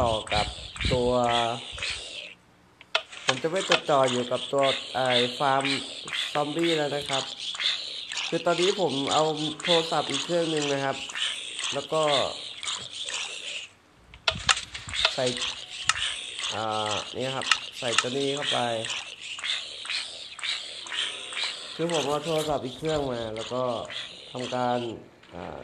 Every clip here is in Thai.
ต่อกับตัว ผมจะไม่จดจ่ออยู่กับตัวไอ้ฟาร์มซอมบี้แล้วนะครับ คือตอนนี้ผมเอาโทรศัพท์อีกเครื่องหนึ่งนะครับ แล้วก็ ใส่ อ่า นี่ครับ ใส่ตัวนี้เข้าไป คือผมเอาโทรศัพท์อีกเครื่องมา แล้วก็ทำการ อ่า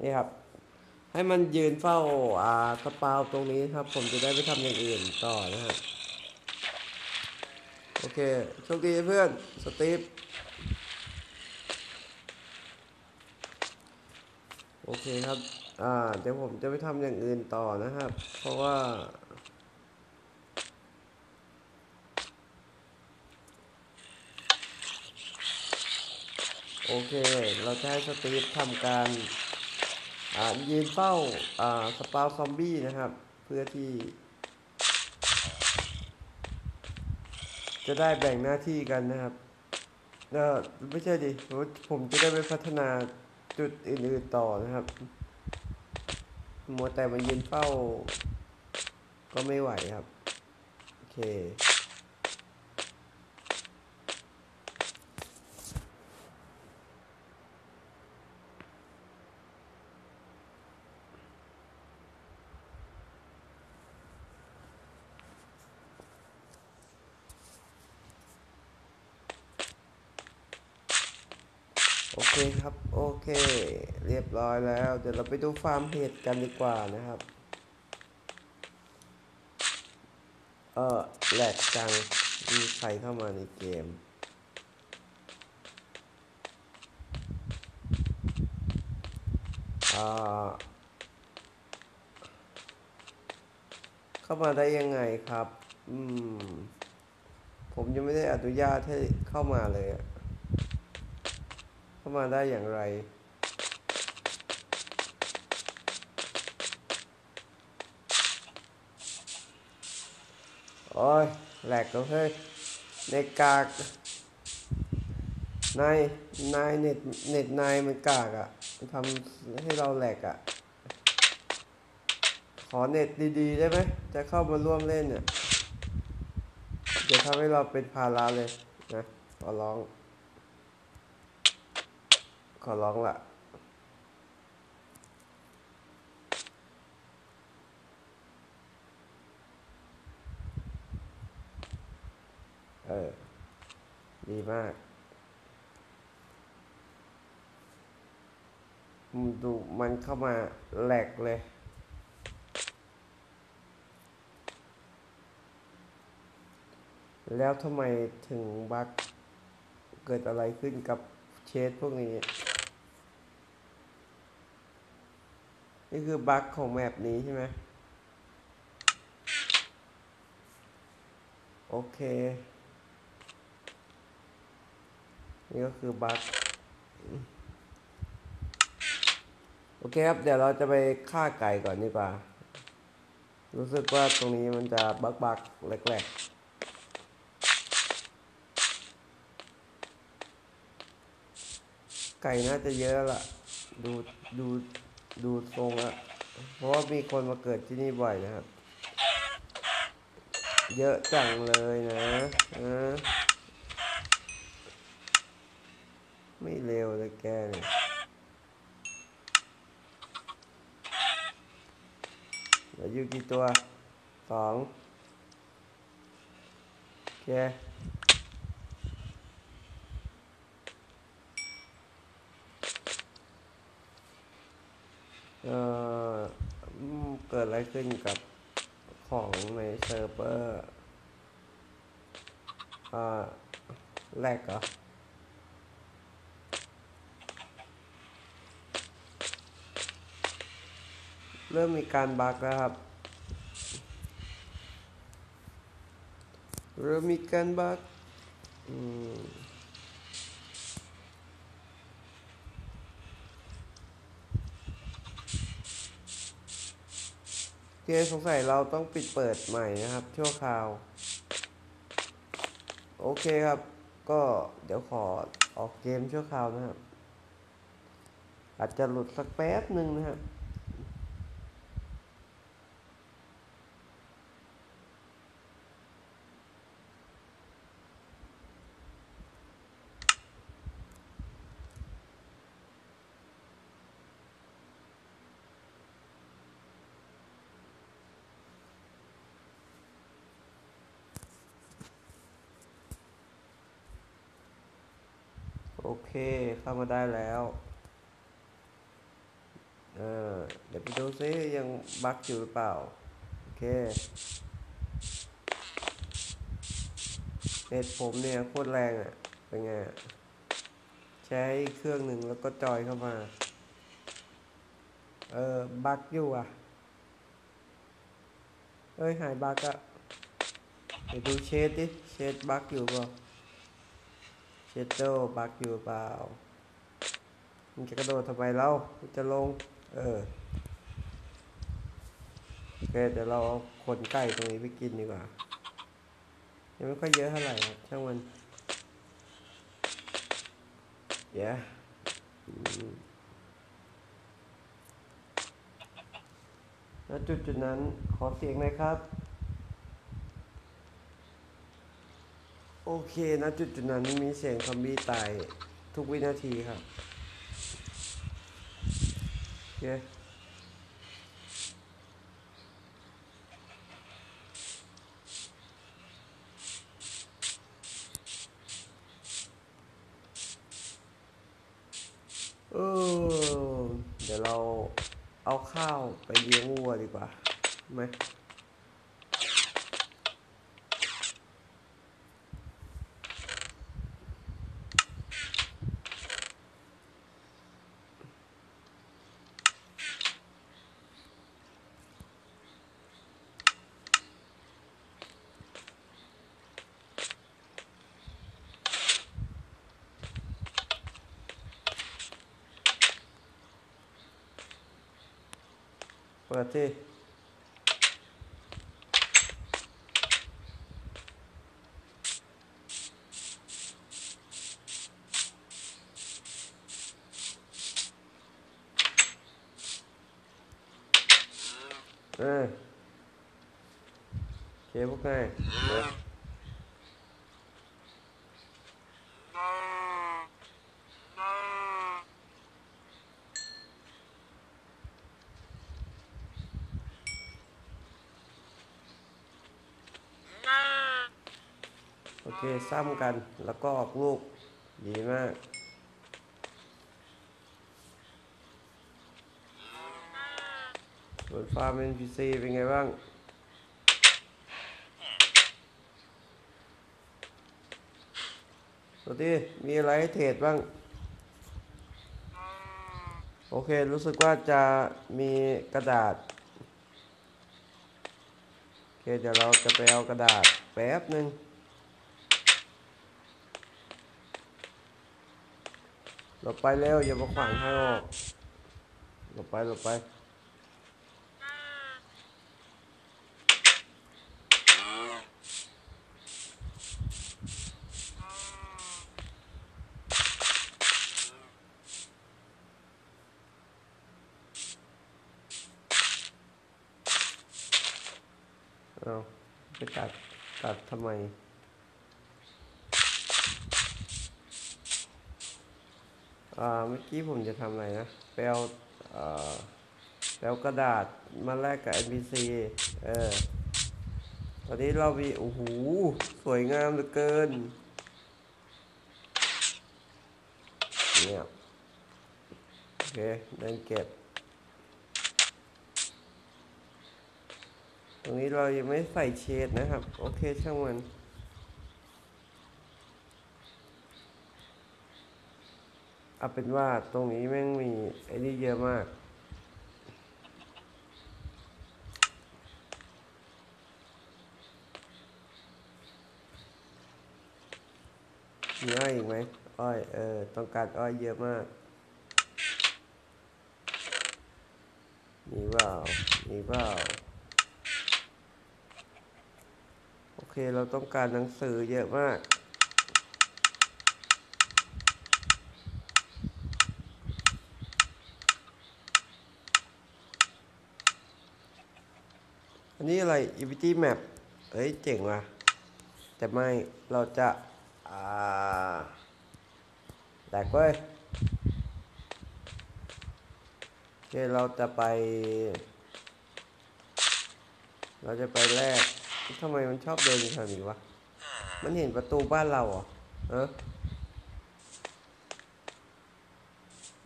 นี่ครับ ให้มันยืนเฝ้าอ่ากระเป๋าตรงนี้ครับ ผมจะได้ไปทำอย่างอื่นต่อนะครับโอเคโชคดีเพื่อนสตีฟโอเคครับ อ่า เดี๋ยวผมจะไปทำอย่างอื่นต่อนะครับ เพราะว่า โอเค เราจะให้สตีฟทำการ ยืนเฝ้าอ่าสปาวซอมบี้นะครับ เพื่อที่ จะได้แบ่งหน้าที่กันนะครับเออไม่ใช่ดิ ผมผมจะได้ไปพัฒนาจุดอื่นๆต่อนะครับ มัวแต่มายืนเฝ้า ก็ไม่ไหวครับ โอเค เคครับโอเค เรียบร้อยแล้ว เดี๋ยวเราไปดูฟาร์มเห็ดกันดีกว่านะครับ เออแหลกจังมีใครเข้ามาในเกมอ่าเข้ามาได้ยังไงครับ อืม ผมยังไม่ได้อนุญาตให้เข้ามาเลยอะ เข้ามาได้อย่างไร โอ้ยแหลกแล้วเฮ้ยในกากนายนายเน็ตเน็ตนายมันกากอะ่ะทำให้เราแหลกอะ่ะ ขอเน็ตดีๆ ได้ไหม จะเข้ามาร่วมเล่นเนี่ย เดี๋ยวทำให้เราเป็นภาระเลยนะขอร้อง ขอร้องละเออ ดีมากมึงดูมันเข้ามาแหลกเลย แล้วทำไมถึงบักเกิดอะไรขึ้นกับเชสพวกนี้ นี่คือบั๊กของแมปนี้ใช่ไหมโอเค นี่ก็คือบั๊กโอเคครับ เดี๋ยวเราจะไปฆ่าไก่ก่อนดีกว่า รู้สึกว่าตรงนี้มันจะบักบักๆแหลกๆไก่น่าจะเยอะแล้วล่ะดูดู ดูทรงอะเพราะว่ามีคนมาเกิดที่นี่บ่อยนะครับ เยอะจังเลยนะนะไม่เร็วเลยแกเนี่ยเหลืออยู่กี่ตัวสองโอเค เอ่อเกิดอะไรขึ้นกับของในเซิร์ฟเวอร์อ่าแรกเหรอเริ่มมีการบักแล้วครับ เริ่มมีการบักอืม โอเค สงสัยเราต้องปิดเปิดใหม่นะครับ ชั่วคราว โอเคครับ ก็เดี๋ยวขอออกเกมชั่วคราวนะครับ อาจจะหลุดสักแป๊บหนึ่งนะครับ โอเคเข้ามาได้แล้ว เออเดี๋ยวไปดูซิยังบั๊กอยู่หรือเปล่า โอเคเน็ตผมเนี่ยโคตรแรงอะ เป็นไง ใช้เครื่องหนึ่งแล้วก็จอยเข้ามา เออ บั๊กอยู่อะ เอ้ย หายบั๊กอะเดี๋ยวดูเชดดิ เชดบั๊กอยู่เปล่า เชดโดบักอยู่เปล่ามึงจะกระโดดทำไมเล่ามึงจะลง เออโอเคเดี๋ยวเราเอาขนไก่ตรงนี้ไปกินดีกว่า ยังไม่ค่อยเยอะเท่าไหร่ครับช่างมันเดี๋ยวอืมแล้วจุดจุดนั้นขอเสียงหน่อยครับ โอเคนะจุดจุดนั้นมีเสียงซอมบี้ตายทุกวินาทีครับโอเคเออเดี๋ยวเราเอาข้าวไปเลี้ยงวัวดีกว่าไหม เปิดที่เออโอ เคพวกไงเดี๋ยวโอเคซ้ำกันแล้วก็ออกลูกดีมาก ส่วนฟาร์ม NPC เป็นไงบ้างสวัสดีมีอะไรให้เทรดบ้าง โอเค รู้สึกว่าจะมีกระดาษ โอเค เดี๋ยวเราจะไปเอากระดาษแป๊บหนึ่ง หลบไปเร็วอย่ามาขวางทางออกหลบไปหลบไปเอาไปตัดตัดทำไม อ่า เมื่อกี้ผมจะทำอะไรนะไปเอาเอ่อปเอากระดาษมาแลกกับ NPC เออ ตอนนี้เรามี โอ้โห สวยงามเหลือเกิน เนี่ย โอเค เดินเก็บ ตรงนี้เรายังไม่ใส่เชดนะครับ โอเค ช่างมัน เอาเป็นว่าตรงนี้แม่งมีไอ้นี่เยอะมาก มีอ้อยอีกไหมอ้อย เออ ต้องการอ้อยเยอะมาก มีเปล่า มีเปล่า โอเค เราต้องการหนังสือเยอะมาก อันนี้อะไร Unity Map เอ้ย เจ๋งว่ะ แต่ไม่ เราจะอ่าแตกเว้ยโอเคเราจะไป เราจะไปแรกทำไมมันชอบเดินอยู่แถวนี้วะ มันเห็นประตูบ้านเราเหรอเออ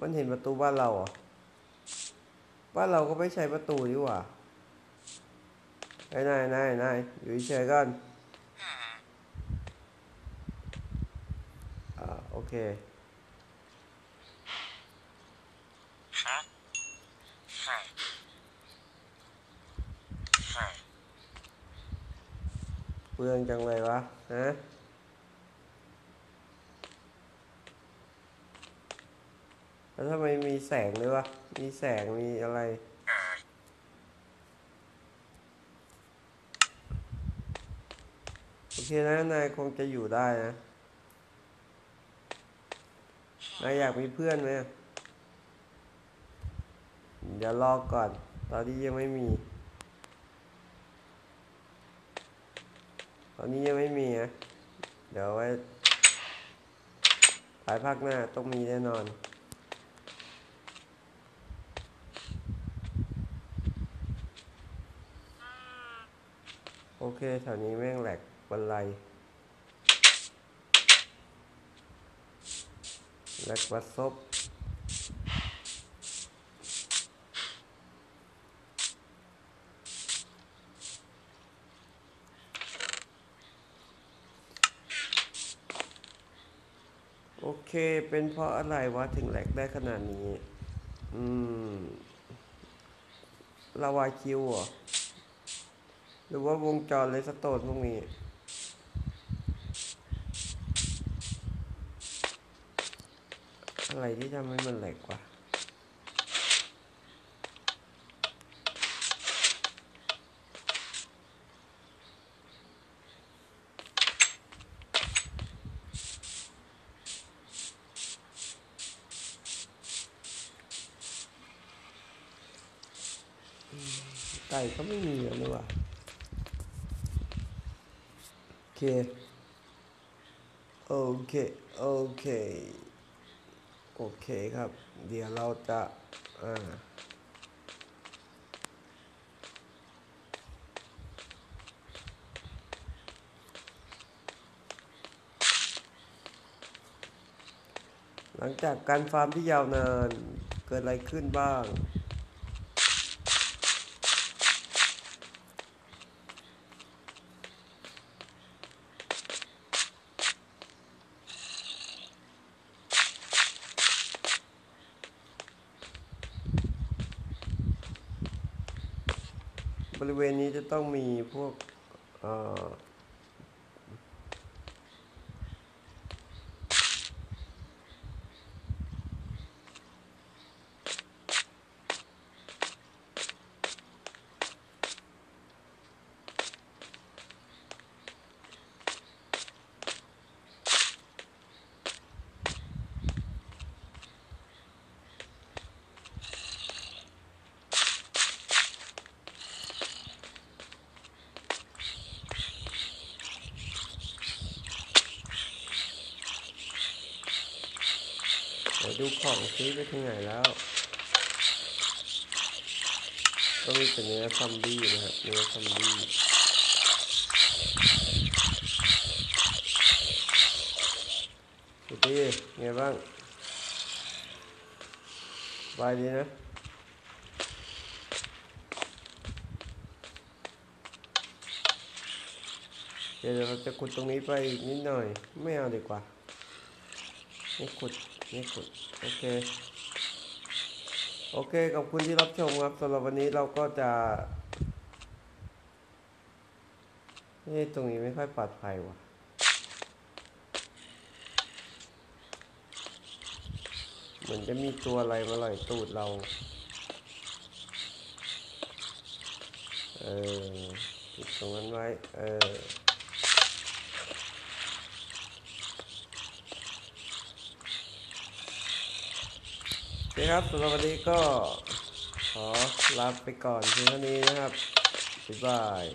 มันเห็นประตูบ้านเราเหรอบ้านเราก็ไม่ใช้ประตูนี่หว่า อ้นายนายนายอยู่เฉยๆก่อนอ่าโอเคเปลืองจังเลยวะฮะแล้วทำไมมีแสงเลยวะ มีแสงมีอะไร โอ เคนะนายคงจะอยู่ได้นะ นายอยากมีเพื่อนไหมเดี๋ยวรอก่อน ตอนนี้ยังไม่มี ตอนนี้ยังไม่มีนะ เดี๋ยวไว้ภายภาคหน้าต้องมีแน่นอนโอเคแถวนี้แม่งแหลก บันไลแลกบัดซบโอเค เป็นเพราะอะไรวะถึงแหลกได้ขนาดนี้ อืมลาวาคิวเหรอ หรือว่าวงจรเลสโตนพวกนี้ อะไรที่ทำให้มันแหลกวะไก่ก็ไม่มีแล้วนี่หว่าโอเค โอเค โอเค โอเคครับ เดี๋ยวเราจะอ่าหลังจากการฟาร์มที่ยาวนานเกิดอะไรขึ้นบ้าง บริเวณนี้จะต้องมีพวกเอ่อเดูของซื้อไปถึงไหนแล้ว ก็มีแต่เนื้อซอมบี้นะครับเนื้อซอมบี้สุดที่ไงบ้างบายดีนะเดี๋ยวเราจะขุดตรงนี้ไปนิดหน่อย ไม่เอาดีกว่านี่ขุด นี่ขุดโอเค โอเค ขอบคุณที่รับชมครับสำหรับวันนี้เราก็จะนี่ตรงนี้ไม่ค่อยปลอดภัยว่ะเหมือนจะมีตัวอะไรมาลอยตูดเรา เออติดตรงนั้นไว้ เออ เคครับสำหรับวันนี้ก็ขอลาไปก่อนเพียงเท่านี้นะครับบ๊ายบาย